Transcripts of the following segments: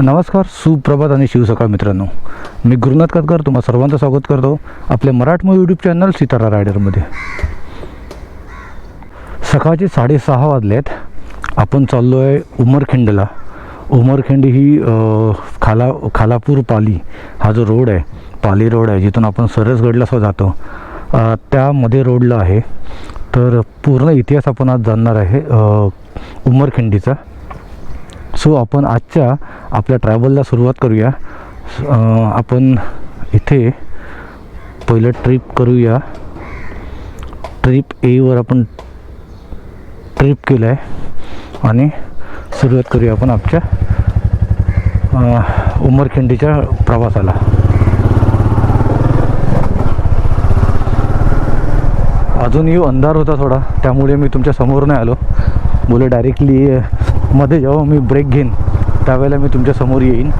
नमस्कार सुप्रभात आणि शिवसकाळ मित्रांनो. मी गुरुनाथ कातकर तुम्हा सर्वांचं स्वागत करतो आपल्या मराठमोळी यूट्यूब चॅनल सितारा रायडरमध्ये. सकाळचे साडेसहा वाजले आहेत आपण चाललो आहे उमरखिंडला. उमरखिंड ही खाला खालापूर पाली हा जो रोड आहे पाली रोड आहे जिथून आपण सरसगडला जातो. त्यामध्ये रोडला आहे. तर पूर्ण इतिहास आपण आज जाणणार आहे उमरखिंडीचा. सो आपण आजच्या आपल्या ट्रॅव्हलला सुरुवात करूया. आपण इथे पहिलं ट्रिप करूया. ट्रिप एवर आपण ट्रिप केलं आहे आणि सुरुवात करूया आपण आमच्या उमरखिंडीच्या प्रवासाला. अजूनही अंधार होता थोडा त्यामुळे मी तुमच्यासमोर नाही आलो. बोले डायरेक्टली मध्ये जेव्हा मी ब्रेक घेईन त्यावेळेला मी तुमच्यासमोर येईन.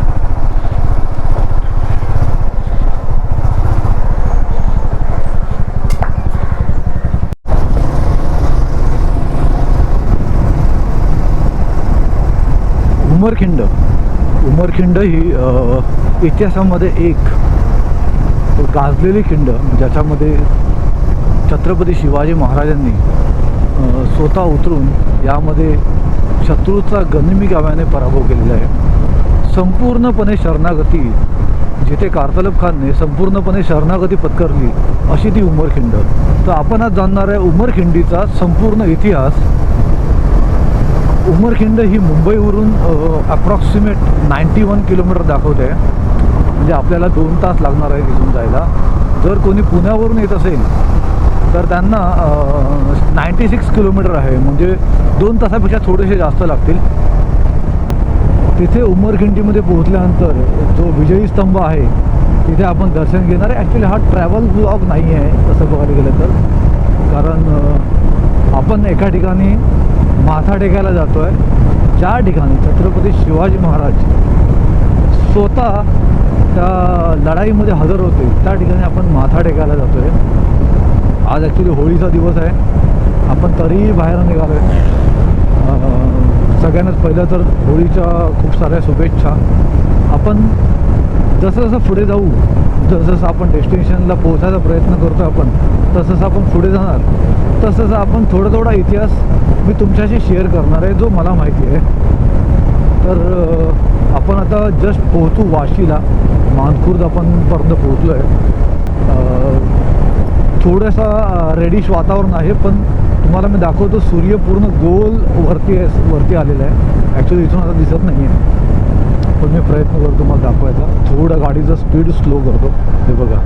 उमरखिंड. उमरखिंड ही इतिहासामध्ये एक गाजलेली खिंड ज्याच्यामध्ये छत्रपती शिवाजी महाराजांनी स्वतः उतरून यामध्ये शत्रूचा गनिमी गाव्याने पराभव केलेला आहे. संपूर्णपणे शरणागती. जिथे कारतलब खानने संपूर्णपणे शरणागती पत्करली अशी ती उमरखिंड तर आपण आज जाणणार आहे उमरखिंडीचा संपूर्ण इतिहास. उमरखिंड ही मुंबईवरून अप्रॉक्सिमेट नाईंटी वन किलोमीटर दाखवते. म्हणजे आपल्याला दोन तास लागणार आहे तिथून जायला. जर कोणी पुण्यावरून येत असेल तर त्यांना नाईंटी सिक्स किलोमीटर आहे. म्हणजे दोन तासापेक्षा थोडेसे जास्त लागतील. तिथे उमरखिंडीमध्ये पोहोचल्यानंतर जो विजयी स्तंभ आहे तिथे आपण दर्शन घेणार आहे. ॲक्च्युली हा ट्रॅव्हल ब्लॉग नाही आहे तसं बघायला गेलं तर. कारण आपण एका ठिकाणी माथा टेकायला जातो आहे ज्या ठिकाणी छत्रपती शिवाजी महाराज स्वतः त्या लढाईमध्ये हजर होते त्या ठिकाणी आपण माथा टेकायला जातो आहे आज ॲक्च्युली होळीचा दिवस आहे. आपण तरीही बाहेर निघालो आहे सगळ्यांनाच पहिलं तर होळीच्या खूप साऱ्या शुभेच्छा. आपण जसं जसं पुढे जाऊ जसं आपण डेस्टिनेशनला पोहोचायचा प्रयत्न करतो आपण तसं जसं आपण पुढे जाणार. तसं जसं आपण थोडा थोडा इतिहास मी तुमच्याशी शेअर करणार आहे जो मला माहिती आहे. तर आपण आता जस्ट पोहोचू वाशीला. मानखुर्द आपण पर्यंत पोहोचलो आहे थोडंसं रेडिश वातावरण आहे पण तुम्हाला मी दाखवतो सूर्य पूर्ण गोल वरती आहे वरती आलेला आहे. ॲक्च्युली इथून आता दिसत नाही आहे पण मी प्रयत्न करतो मला दाखवायचा. थोडं गाडीचं स्पीड स्लो करतो. हे बघा.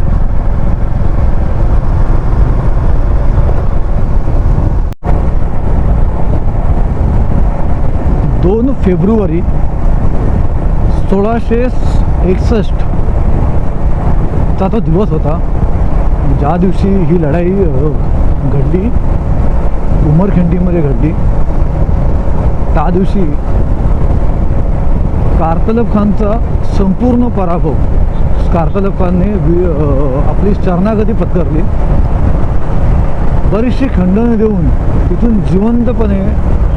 दोन फेब्रुवारी सोळाशे एकसष्ट चा तो दिवस होता. ज्या दिवशी ही लढाई घडली उमरखिंडीमध्ये घडली त्या दिवशी कारतलब खानचा संपूर्ण पराभव कारतलब खानने आपली शरणागती पत्करली. बरीचशी खंडनं देऊन तिथून जिवंतपणे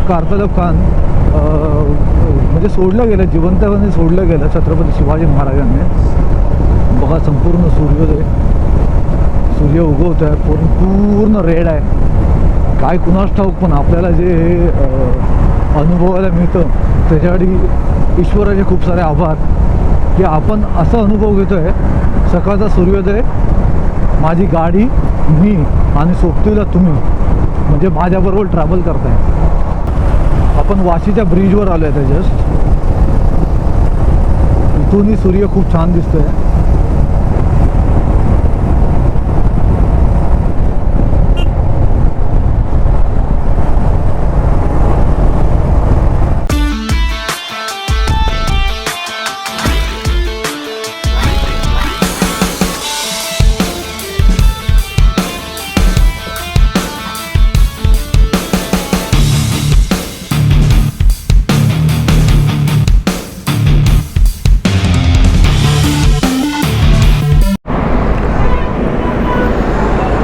कारतलब खान म्हणजे सोडलं गेलं जिवंतपणे सोडलं गेलं छत्रपती शिवाजी महाराजांनी. बघा संपूर्ण सूर्योदय. सूर्य उगवत आहे पूर्ण पूर्ण रेड आहे. काय कुणास ठाऊक पण आपल्याला जे अनुभवायला मिळतं त्याच्यासाठी ईश्वराचे खूप सारे आभार. की आपण असा अनुभव घेतो आहे सकाळचा सूर्योदय माझी गाडी मी आणि सोबतीला तुम्ही म्हणजे माझ्याबरोबर ट्रॅव्हल करताय. आपण वाशीच्या ब्रिजवर आलो आहे त्या जस्ट इथूनही सूर्य खूप छान दिसतोय.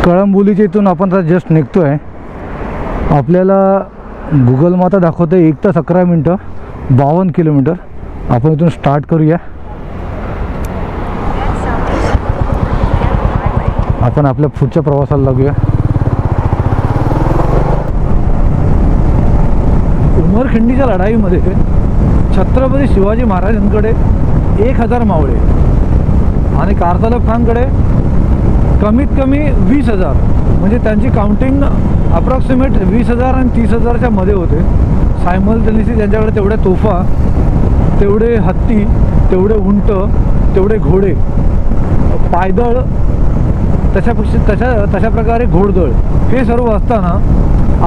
कळंबोलीच्या इथून आपण आता जस्ट निघतो आहे आपल्याला गुगल माता दाखवतं एक तास अकरा मिनटं बावन्न किलोमीटर. आपण इथून स्टार्ट करूया. आपण आपल्या पुढच्या प्रवासाला लागूया. उमरखिंडीच्या लढाईमध्ये छत्रपती शिवाजी महाराजांकडे एक हजार मावळे आणि कारतलब खानकडे कमीत कमी वीस हजार. म्हणजे त्यांची काउंटिंग अप्रॉक्सिमेट वीस हजार आणि तीस हजारच्या मध्ये होते. सायमल्टेनियसली त्यांच्याकडे तेवढ्या तोफा तेवढे हत्ती तेवढे उंट तेवढे घोडे पायदळ तशापेक्षा तशा तशा प्रकारे घोडदळ. हे सर्व असताना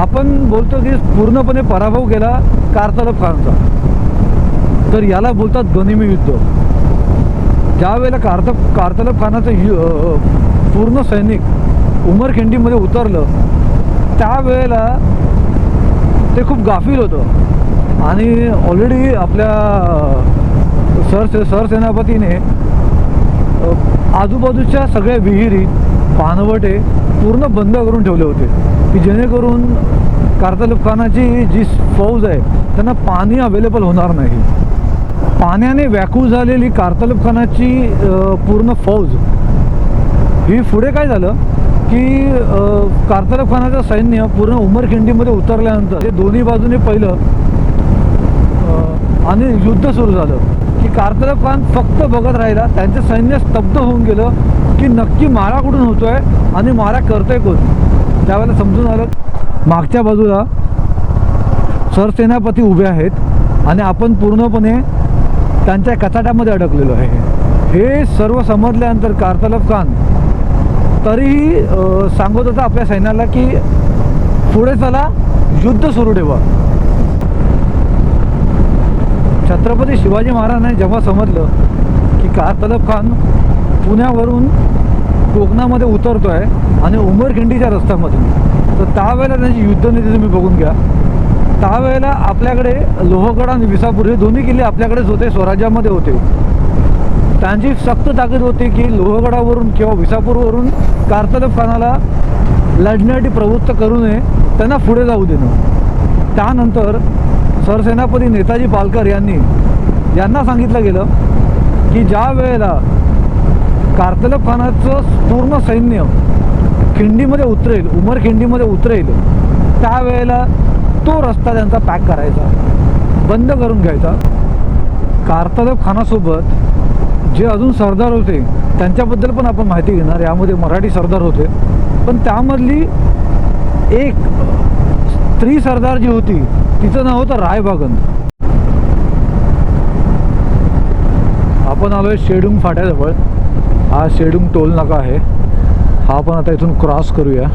आपण बोलतो की पूर्णपणे पराभव केला कारतलब खानचा तर याला बोलतात गनिमी युद्ध. ज्या वेळेला कारतब कारतलब खानाचं यु पूर्ण सैनिक उमरखिंडीमध्ये उतरलं त्यावेळेला ते खूप गाफील होतं. आणि ऑलरेडी आपल्या सर सरसेनापतीने आजूबाजूच्या सगळ्या विहिरी पानवटे पूर्ण बंद करून ठेवले होते की जेणेकरून कारतलब खानाची जी फौज आहे त्यांना पाणी अवेलेबल होणार नाही. पाण्याने व्याकूळ झालेली कारतलब खानाची पूर्ण फौज ही पुढे काय झालं की अ, खानाचं सैन्य पूर्ण उमरखिंडीमध्ये उतरल्यानंतर हे दोन्ही बाजूने पहिलं आणि युद्ध सुरू झालं. की कारतलब खान फक्त बघत राहिला त्यांचं सैन्य स्तब्ध होऊन गेलं की नक्की मारा कुठून होतोय आणि मारा करतोय कोण? त्यावेळेला समजून आलं मागच्या बाजूला सरसेनापती उभे आहेत आणि आपण पूर्णपणे त्यांच्या कचाट्यामध्ये अडकलेलो आहे. हे सर्व समजल्यानंतर कारतलब खान तरीही सांगत होता आपल्या सैन्याला की पुढे चला युद्ध सुरू ठेवा. छत्रपती शिवाजी महाराजांनी जेव्हा समजलं की कारतलब खान पुण्यावरून कोकणामध्ये उतरतो आहे आणि उमरखिंडीच्या रस्त्यामधून तर त्यावेळेला त्यांची युद्धनीती तुम्ही बघून घ्या. त्यावेळेला आपल्याकडे लोहगड आणि विसापूर हे दोन्ही किल्ले आपल्याकडेच होते स्वराज्यामध्ये होते. त्यांची सक्त ताकद होती की लोहगडावरून किंवा विसापूरवरून कारतलब खानाला लढण्यासाठी प्रवृत्त करू नये त्यांना पुढे जाऊ देणं. त्यानंतर सरसेनापती नेताजी पालकर यांनी यांना सांगितलं गेलं की ज्या वेळेला कारतलब खानाचं पूर्ण सैन्य खिंडीमध्ये उतरेल उमर खिंडीमध्ये उतरेल त्यावेळेला तो रस्ता त्यांचा पॅक करायचा बंद करून घ्यायचा. कारतलब खानासोबत जे अजून सरदार होते त्यांच्याबद्दल पण आपण माहिती घेणार. यामध्ये मराठी सरदार होते. पण त्यामधली एक स्त्री सरदार जी होती तिचं नाव होतं रायबागन. आपण आलो आहे शेडुंग फाट्याजवळ. हा शेडुंग टोल नाका आहे. हा आपण आता इथून क्रॉस करूया.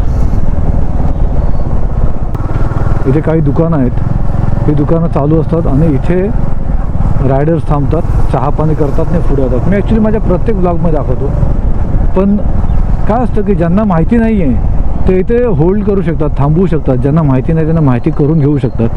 इथे काही दुकानं आहेत. ही दुकानं चालू असतात आणि इथे रायडर्स थांबतात. चहा पाणी करतात नाही पुढे येतात मी ॲक्च्युली माझ्या प्रत्येक ब्लॉगमध्ये दाखवतो. पण काय असतं की ज्यांना माहिती नाही आहे ते इथे होल्ड करू शकतात थांबवू शकतात. ज्यांना माहिती नाही त्यांना माहिती करून घेऊ शकतात.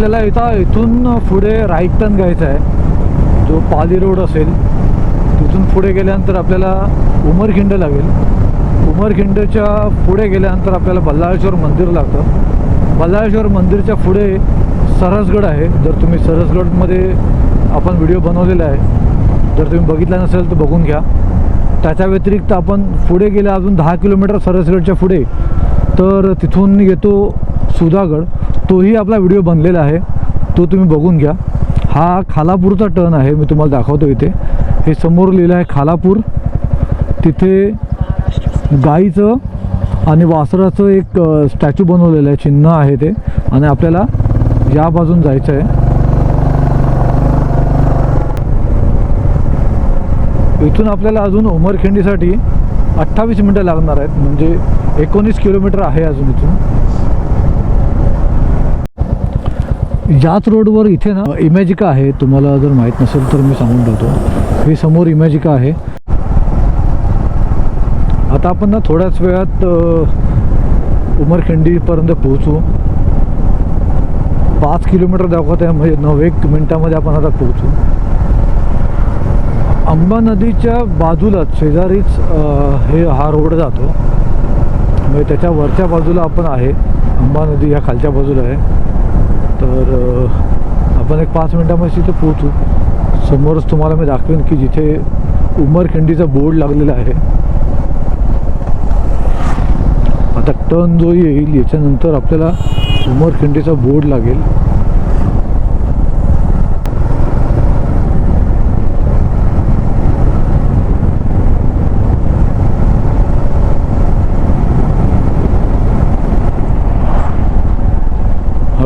आपल्याला इथं इथून पुढे राईट टर्न घ्यायचा आहे. जो पाली रोड असेल तिथून पुढे गेल्यानंतर आपल्याला उमरखिंड लागेल. उमरखिंडच्या पुढे गेल्यानंतर आपल्याला बल्लाळेश्वर मंदिर लागतं. बल्लाळेश्वर मंदिरच्या पुढे सरसगड आहे. जर तुम्ही सरसगडमध्ये आपण व्हिडिओ बनवलेला आहे जर तुम्ही बघितला नसेल तर बघून घ्या. त्याच्या व्यतिरिक्त आपण पुढे गेल्या अजून दहा किलोमीटर सरसगडच्या पुढे तर तिथून येतो सुधागड. तोही आपला व्हिडिओ बनलेला आहे. तो तुम्ही बघून घ्या. हा खालापूरचा टर्न आहे मी तुम्हाला दाखवतो इथे. हे समोर लिहिलं आहे खालापूर. तिथे गाईचं आणि वासराचं एक स्टॅच्यू बनवलेलं आहे. चिन्ह आहे ते. आणि आपल्याला या बाजून जायचं आहे. इथून आपल्याला अजून उमरखिंडीसाठी अठ्ठावीस मिनटं लागणार आहेत. म्हणजे एकोणीस किलोमीटर आहे अजून इथून. याच रोडवर इथे ना इमॅजिका आहे. तुम्हाला जर माहीत नसेल तर मी सांगून ठेवतो. ही समोर इमॅजिका आहे. आता आपण ना थोड्याच वेळात उमरखिंडीपर्यंत पोहोचू. पाच किलोमीटर दाखवत आहे म्हणजे नऊ एक मिनटामध्ये आपण आता पोहोचू. अंबा नदीच्या बाजूलाच शेजारीच हे हा रोड जातो. म्हणजे त्याच्या वरच्या बाजूला आपण आहे. अंबा नदी ह्या खालच्या बाजूला आहे. तर आपण एक पाच मिनटामध्ये तिथे पोहोचू. समोरच तुम्हाला मी दाखवेन की जिथे उमरखिंडीचा बोर्ड लागलेला आहे. आता टर्न जो येईल याच्यानंतर आपल्याला उमरखिंडीचा बोर्ड लागेल.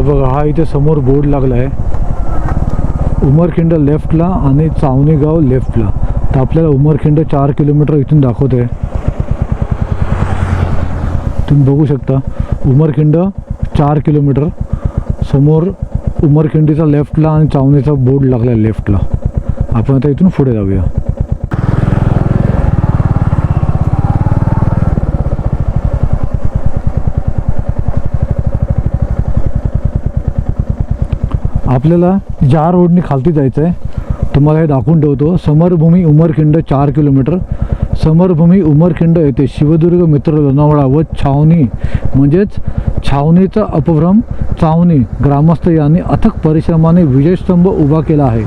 बघा हा इथे समोर बोर्ड लागला आहे उमरखिंड लेफ्टला आणि चावणीगाव लेफ्टला. तर आपल्याला उमरखिंड चार किलोमीटर इथून दाखवत आहे तुम्ही बघू शकता उमरखिंड चार किलोमीटर. समोर उमरखिंडीचा लेफ्टला आणि चावणीचा बोर्ड लागला आहे लेफ्टला. आपण आता इथून पुढे जाऊया. आपल्याला ज्या रोडने खालती जायचं आहे तुम्हाला हे दाखवून ठेवतो. समरभूमी उमरखिंड चार किलोमीटर. समरभूमी उमरखिंड येथे शिवदुर्ग मित्र लोणावळा व छावणी म्हणजेच छावणीचा अपभ्रम चावणी ग्रामस्थ यांनी अथक परिश्रमाने विजयस्तंभ उभा केला आहे.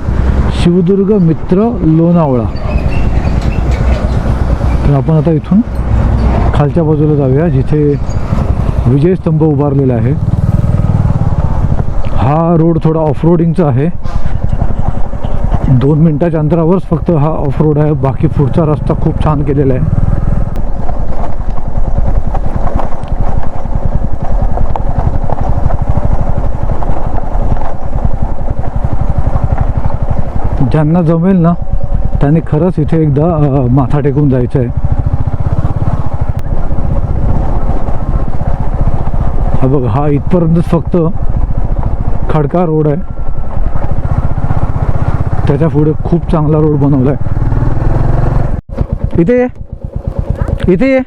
शिवदुर्ग मित्र लोणावळा. तर आपण आता इथून खालच्या बाजूला जाऊया जिथे विजयस्तंभ उभारलेला आहे. हा रोड थोडा ऑफ रोडिंगचा आहे. दोन मिनटाच्या अंतरावरच फक्त हा ऑफ रोड आहे. बाकी पुढचा रस्ता खूप छान केलेला आहे. ज्यांना जमेल ना त्यांनी खरंच इथे एकदा माथा टेकून जायचं आहे. हा बघ हा इथपर्यंतच फक्त खडका रोड आहे. त्याच्या पुढे खूप चांगला रोड बनवला आहे इथे ये. इथे ये.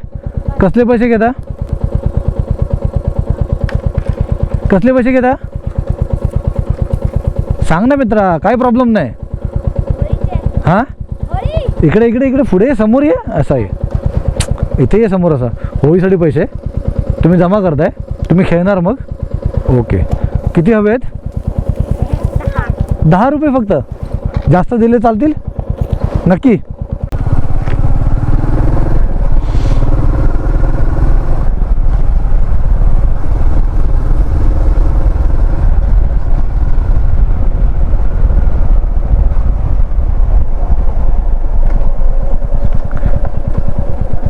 कसले पैसे घेता? कसले पैसे घेता? सांग ना मित्रा काय प्रॉब्लेम नाही. हां? इकडे इकडे इकडे पुढे ये, समोर ये. असं आहे इथे ये समोर असा. होळीसाठी पैसे. तुम्ही जमा करताय. तुम्ही खेळणार मग. ओके किती हवे आहेत? दहा रुपये फक्त. जास्त दिले चालतील? नक्की.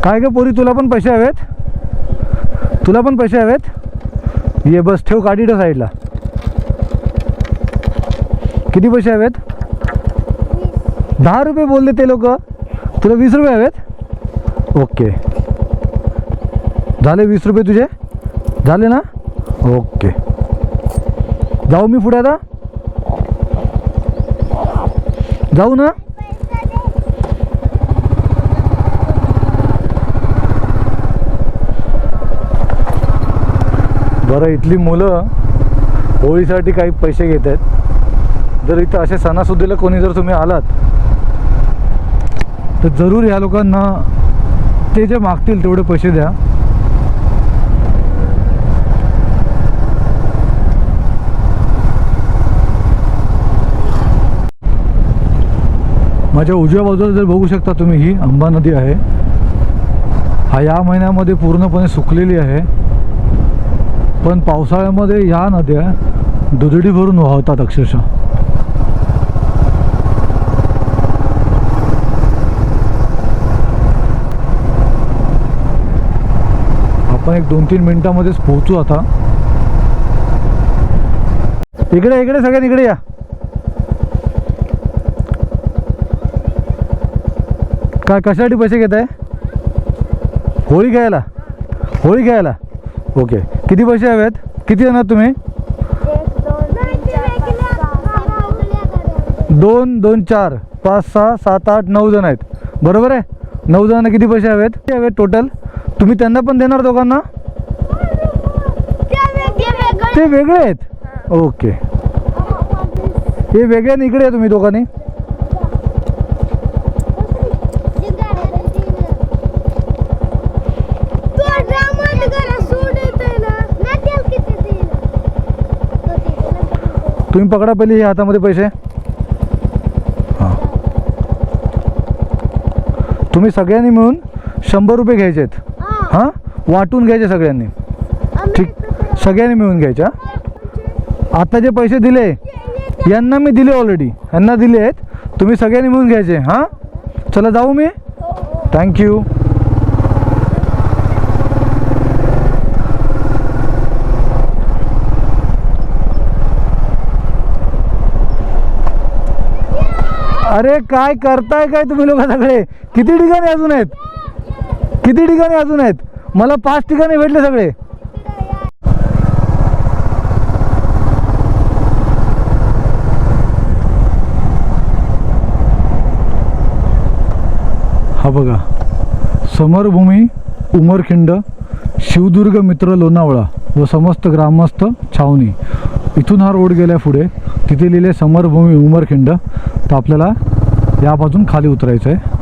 काय ग पोरी तुला पण पैसे हवेत? तुला पण पैसे हवेत? ये बस ठेव गाडी ठेव साईडला किती पैसे हवेत? दहा रुपये बोलले ते लोक. तुला वीस रुपये हवेत? ओके. झाले वीस रुपये तुझे? झाले ना? ओके. जाऊ मी पुढे आता. जाऊ ना. बरं इथली मुलं होळीसाठी काही पैसे घेत आहेत जर इथं असे सणासुदीला कोणी जर तुम्ही आलात तर जरूर ह्या लोकांना ते जे मागतील तेवढे पैसे द्या. माझ्या उजव्या बाजूला जर बघू शकता तुम्ही ही अंबा नदी आहे. हा या महिन्यामध्ये पूर्णपणे सुकलेली आहे. पण पावसाळ्यामध्ये ह्या नद्या दुधडी भरून वाहतात अक्षरशः. आपण एक दोन तीन मिनिटामध्येच पोहोचू आता. इकडे इकडे सगळ्यात इकडे या. काय कशासाठी पैसे घेत आहे होळी घ्यायला? होळी घ्यायला? ओके. किती पैसे हवेत? किती जणार तुम्ही? दोन दोन चार पाच सहा सात आठ नऊ जण आहेत. बरोबर आहे? नऊ जणांना किती पैसे हवेत? हवेत टोटल तुम्ही त्यांना पण देणार दोघांना? ते वेगळे. आहेत? ओके. हे वेगळे आणि इकडे आहे तुम्ही दोघांनी. तुम्ही पकडा पहिले हे हातामध्ये पैसे. हां. तुम्ही सगळ्यांनी मिळून शंभर रुपये घ्यायचे आहेत हां? वाटून घ्यायचे सगळ्यांनी. ठीक. सगळ्यांनी मिळून घ्यायचे हां आता जे पैसे दिले यांना मी दिले ऑलरेडी यांना दिले आहेत. तुम्ही सगळ्यांनी मिळून घ्यायचे हां? चला जाऊ मी. थँक्यू अरे काय करताय काय तुम्ही लोक सगळे? किती ठिकाणी अजून आहेत? किती ठिकाणी अजून आहेत? मला पाच ठिकाणी भेटले सगळे. हा बघा. समरभूमी उमरखिंड शिवदुर्ग मित्र लोणावळा व समस्त ग्रामस्थ छावणी. इथून हा रोड गेल्या पुढे. तिथे लिहिले समरभूमी उमरखिंड. तर आपल्याला या बाजून खाली उतरायचं आहे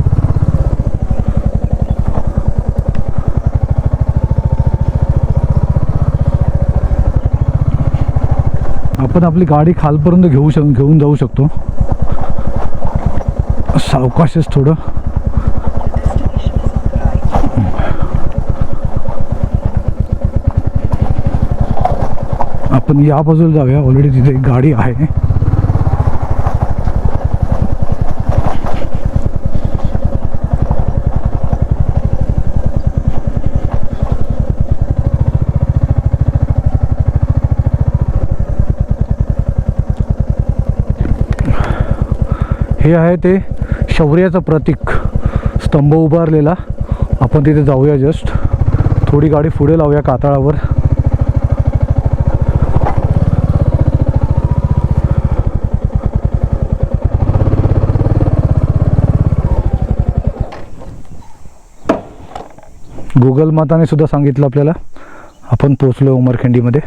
आपण आपली गाडी खालपर्यंत घेऊ शक घेऊन जाऊ शकतो. सावकाशच थोडं. आपण या बाजूला जाऊया. ऑलरेडी तिथे एक गाडी आहे. हे आहे ते शौर्याचं प्रतीक. स्तंभ उभारलेला. आपण तिथे जाऊया जस्ट थोडी गाडी पुढे लावूया कातळावर. गुगल माताने सुद्धा सांगितलं आपल्याला. आपण पोचलो उमरखिंडीमध्ये.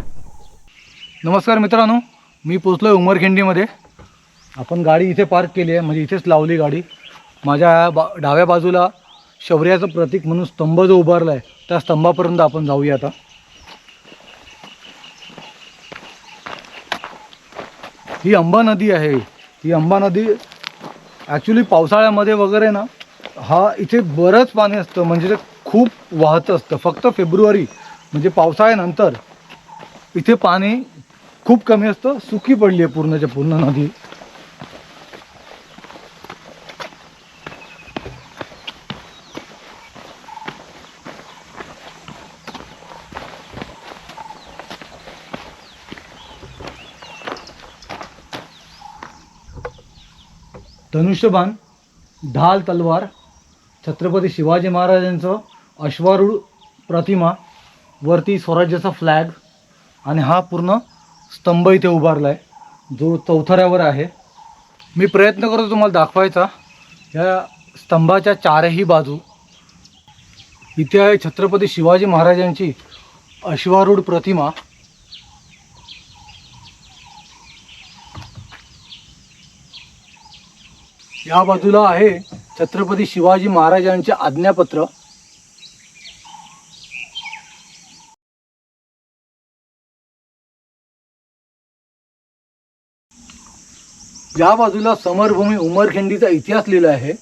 नमस्कार मित्रांनो मी पोचलो आहे उमरखिंडीमध्ये. आपण गाडी इथे पार्क केली आहे. म्हणजे इथेच लावली गाडी. माझ्या बा डाव्या बाजूला शौर्याचं प्रतीक म्हणून स्तंभ जो उभारला आहे त्या स्तंभापर्यंत आपण जाऊया आता. ही अंबा नदी आहे. ही अंबा नदी ॲक्च्युली पावसाळ्यामध्ये वगैरे ना हा इथे बरंच पाणी असतं. म्हणजे ते खूप वाहत असतं. फक्त फेब्रुवारी म्हणजे पावसाळ्यानंतर इथे पाणी खूप कमी असतं. सुकी पडली आहे पूर्णच्या पूर्ण नदी. धनुष्यबाण ढाल तलवार छत्रपती शिवाजी महाराजांचं अश्वारूढ प्रतिमा वरती स्वराज्याचा फ्लॅग आणि हा पूर्ण स्तंभ इथे उभारला आहे जो चौथऱ्यावर आहे. मी प्रयत्न करतो तुम्हाला दाखवायचा. या स्तंभाच्या चारही बाजू इथे आहे छत्रपती शिवाजी महाराजांची अश्वारूढ प्रतिमा. या बाजूला आहे छत्रपती शिवाजी महाराजांचे आज्ञापत्र. या बाजूला समरभूमी उमरखिंडीचा इतिहास लिहिला आहे.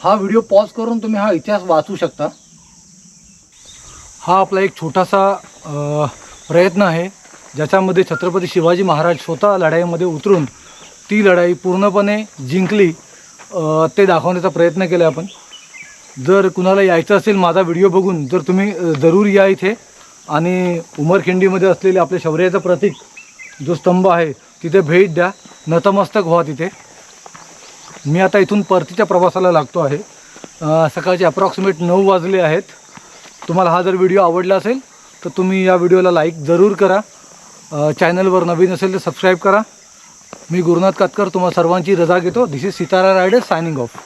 हा व्हिडिओ पॉज करून तुम्ही हा इतिहास वाचू शकता. हा आपला एक छोटासा प्रयत्न आहे ज्याच्यामध्ये छत्रपती शिवाजी महाराज स्वतः लढाईमध्ये उतरून ती लढाई पूर्णपणे जिंकली. ते दाखवण्याचा प्रयत्न केला आपण. जर कुणाला यायचं असेल माझा व्हिडिओ बघून जर तुम्ही जरूर या इथे. आणि उमरखिंडीमध्ये असलेले आपल्या शौर्याचं प्रतीक जो स्तंभ आहे तिथे भेट द्या. नतमस्तक व्हा तिथे. मी आता इथून परतीच्या प्रवासाला लागतो आहे. सकाळचे अप्रॉक्सिमेट नऊ वाजले आहेत. तुम्हाला हा जर व्हिडिओ आवडला असेल तर तुम्ही या व्हिडिओला लाईक जरूर करा. चॅनलवर नवीन असेल तर सबस्क्राईब करा. मी गुरुनाथ कातकर तुम्हा सर्वांची रजा घेतो. This is Sitara rider signing off